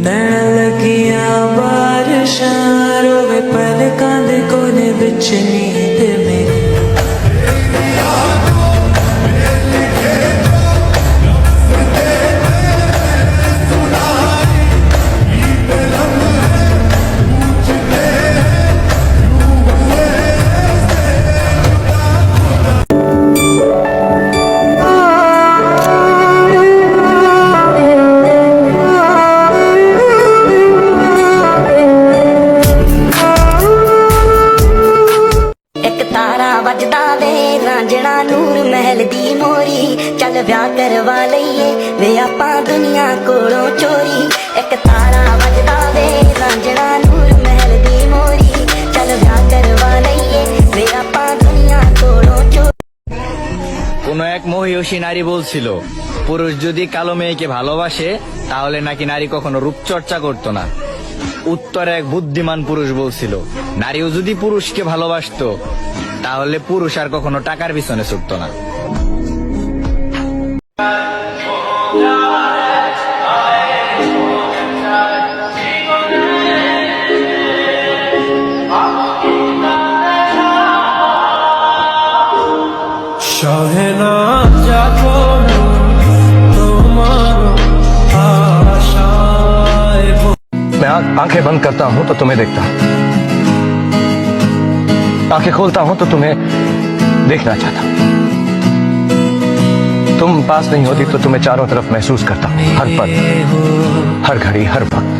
ਨੈਣ ਲੱਗੀਆਂ ਬਾਰਿਸ਼ਾਂ ਰੋਵੇ ਪਲਕਾਂ ਦੇ ਕੋਨੇ ਵਿੱਚ ਨੀਂਦ ਤਾਰਾ ਵੱਜਦਾ ਵੇ ਰਾਂਝਣਾ ਨੂਰ ਮਹਿਲ ਦੀ ਮੋਰੀ ਚੱਲ ਵਿਆਹ ਕਰਵਾ ਲਈਏ ਵੇ ਆਪਾਂ ਦੁਨੀਆ ਕੋਲੋਂ ਚੋਰੀ ਇੱਕ ਤਾਰਾ ਵੱਜਦਾ ਵੇ ਰਾਂਝਣਾ ਨੂਰ ਮਹਿਲ ਦੀ ਮੋਰੀ ਚੱਲ ਵਿਆਹ ਕਰਵਾ ਲਈਏ ਵੇ ਆਪਾਂ ਦੁਨੀਆ ਕੋਲੋਂ ਚੋਰੀ কোন এক মহিষী নারী বলছিল পুরুষ যদি কালো মেয়েকে ভালোবাসে তাহলে নাকি নারী কখনো রূপচর্চা করতো না উত্তরে এক বুদ্ধিমান পুরুষ বলছিল, নারীও যদি পুরুষকে ভালোবাসত, তাহলে পুরুষ আর কখনো টাকার পিছনে ছুটত না। आंख- आंखें बंद करता हूं तो तुम्हें देखता हूं आंखें खोलता हूं तो तुम्हें देखना चाहता हूं तुम पास नहीं होती तो तुम्हें चारों तरफ महसूस करता हूं हर पल हर घड़ी हर वक्त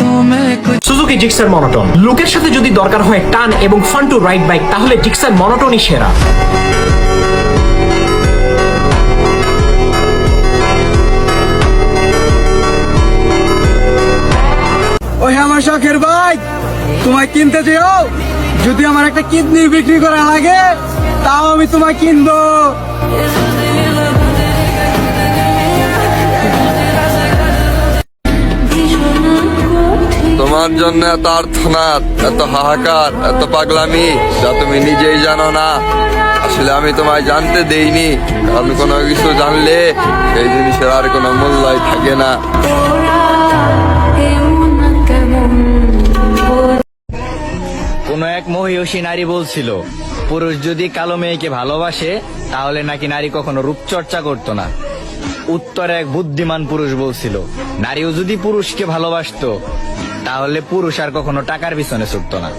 तुम्हें कुछ সুজুকি জিক্সার মনোটন লোকের সাথে যদি দরকার হয় টান এবং ফান টু রাইড বাইক তাহলে জিক্সার মনোটনই সেরা ওই আমার শখের বাইক তোমায় কিনতে চেয়েও যদি আমার একটা কিডনি বিক্রি করা লাগে, তাও আমি তোমায় কিনবো। তোমার জন্য এত আর্থনাদ এত হাহাকার, এত পাগলামি, যা তুমি নিজেই জানো না। আসলে আমি তোমায় জানতে দেইনি। কারণ কোনো কিছু জানলে সেই জিনিসের আর কোনো মূল্যই থাকে না। মহিষী নারী বলছিল, পুরুষ যদি কালো মেয়েকে ভালোবাসে, তাহলে নাকি নারী কখনো রূপচর্চা করত না। উত্তরে এক বুদ্ধিমান পুরুষ বলছিল, নারীও যদি পুরুষকে ভালোবাসত, তাহলে পুরুষ আর কখনো টাকার পিছনে ছুটত না।